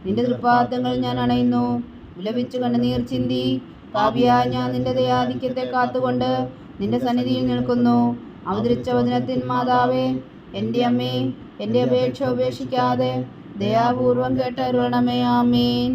Speaker 1: നിന്റെ തൃപ്പാദങ്ങൾ ഞാൻ അണയുന്നു. വിലപിച്ചു കണ്ണുനീർ ചിന്തി കാവ്യ ഞാൻ നിന്റെ ദയാധിക്യത്തെ കാത്തുകൊണ്ട് നിന്റെ സന്നിധിയിൽ നിൽക്കുന്നു. അവതരിച്ച വചനത്തിൻ മാതാവേ എന്റെ അമ്മേ എന്റെ അപേക്ഷ ഉപേക്ഷിക്കാതെ ദയാപൂർവം കേട്ടരുളണമേ. ആമേൻ.